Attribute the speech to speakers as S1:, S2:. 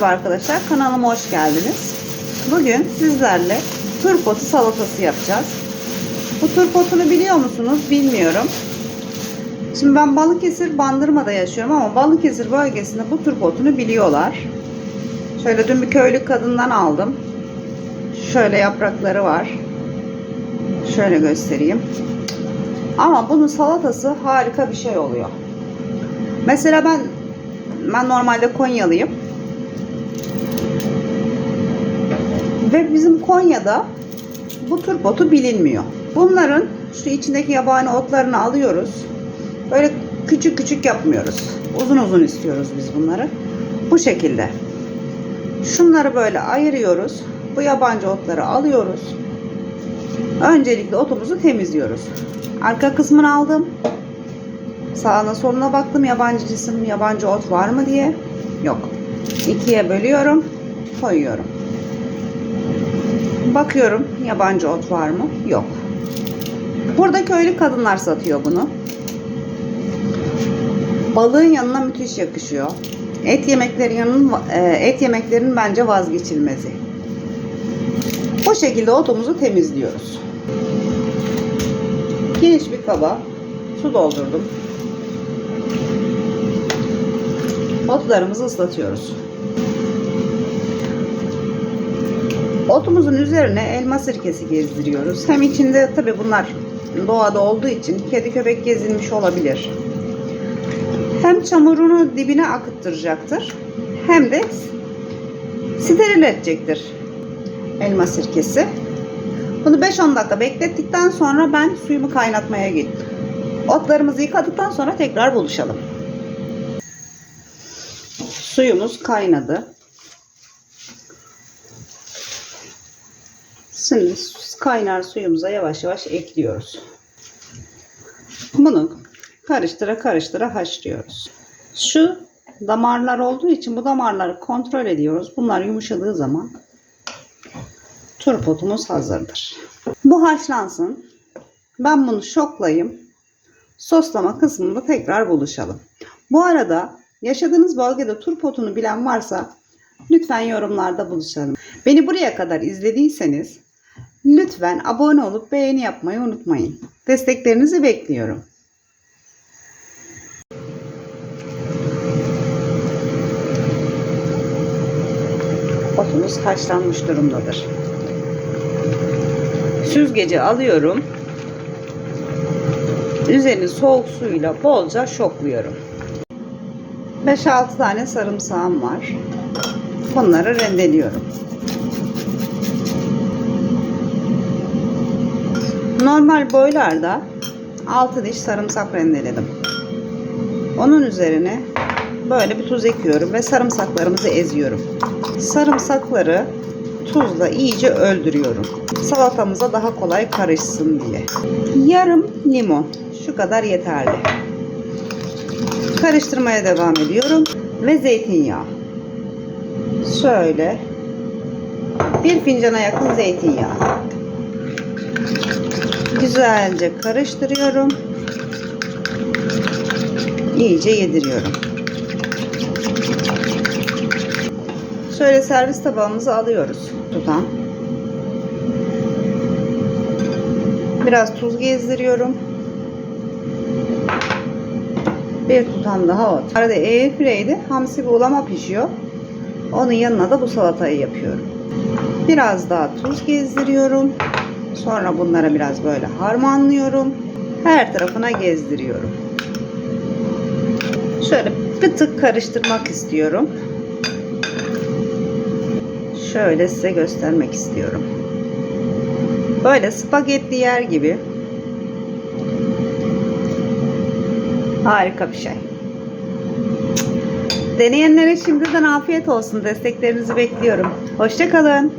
S1: Merhaba arkadaşlar, kanalıma hoş geldiniz. Bugün sizlerle turpotu salatası yapacağız. Bu turpotunu biliyor musunuz bilmiyorum. Şimdi ben Balıkesir Bandırma'da yaşıyorum ama Balıkesir bölgesinde bu turpotunu biliyorlar. Şöyle dün bir köylü kadından aldım. Şöyle yaprakları var. Şöyle göstereyim. Ama bunun salatası harika bir şey oluyor. Mesela ben ben normalde Konyalıyım. Ve bizim Konya'da bu turpotu bilinmiyor. Bunların şu içindeki yabani otlarını alıyoruz. Böyle küçük küçük yapmıyoruz. Uzun uzun istiyoruz biz bunları. Bu şekilde. Şunları böyle ayırıyoruz. Bu yabancı otları alıyoruz. Öncelikle otumuzu temizliyoruz. Arka kısmını aldım. Sağına soluna baktım yabancı cisim, yabancı ot var mı diye. Yok. İkiye bölüyorum. Koyuyorum. Bakıyorum yabancı ot var mı? Yok. Burada köylü kadınlar satıyor bunu. Balığın yanına müthiş yakışıyor. Et yemekleri yanının e, et yemeklerinin bence vazgeçilmezi. Bu şekilde otumuzu temizliyoruz. Geniş bir kaba su doldurdum. Otlarımızı ıslatıyoruz. Otumuzun üzerine elma sirkesi gezdiriyoruz. Hem içinde tabi bunlar doğada olduğu için kedi köpek gezilmiş olabilir. Hem çamurunu dibine akıttıracaktır. Hem de steril edecektir elma sirkesi. Bunu 5-10 dakika beklettikten sonra ben suyumu kaynatmaya gittim. Otlarımızı yıkadıktan sonra tekrar buluşalım. Suyumuz kaynadı. Şimdi kaynar suyumuza yavaş yavaş ekliyoruz. Bunu karıştıra karıştıra haşlıyoruz. Şu damarlar olduğu için bu damarları kontrol ediyoruz. Bunlar yumuşadığı zaman turpotumuz hazırdır. Bu haşlansın. Ben bunu şoklayayım. Soslama kısmında tekrar buluşalım. Bu arada yaşadığınız bölgede turpotunu bilen varsa lütfen yorumlarda buluşalım. Beni buraya kadar izlediyseniz lütfen abone olup beğeni yapmayı unutmayın. Desteklerinizi bekliyorum. Otumuz haşlanmış durumdadır. Süzgeci alıyorum. Üzerini soğuk suyla bolca şokluyorum. 5-6 tane sarımsağım var. Bunları rendeliyorum. Normal boylarda 6 diş sarımsak rendeledim. Onun üzerine böyle bir tuz ekiyorum ve sarımsaklarımızı eziyorum. Sarımsakları tuzla iyice öldürüyorum. Salatamıza daha kolay karışsın diye. Yarım limon. Şu kadar yeterli. Karıştırmaya devam ediyorum. Ve zeytinyağı. Şöyle. Bir fincana yakın zeytinyağı. Güzelce karıştırıyorum. İyice yediriyorum. Şöyle servis tabağımızı alıyoruz. Tutan. Biraz tuz gezdiriyorum. Bir tutam daha ot. Arada airfry'de hamsi buğulama pişiyor. Onun yanına da bu salatayı yapıyorum. Biraz daha tuz gezdiriyorum. Sonra bunlara biraz böyle harmanlıyorum. Her tarafına gezdiriyorum. Şöyle bir tık karıştırmak istiyorum. Şöyle size göstermek istiyorum. Böyle spagetti yer gibi. Harika bir şey. Deneyenlere şimdiden afiyet olsun. Desteklerinizi bekliyorum. Hoşçakalın.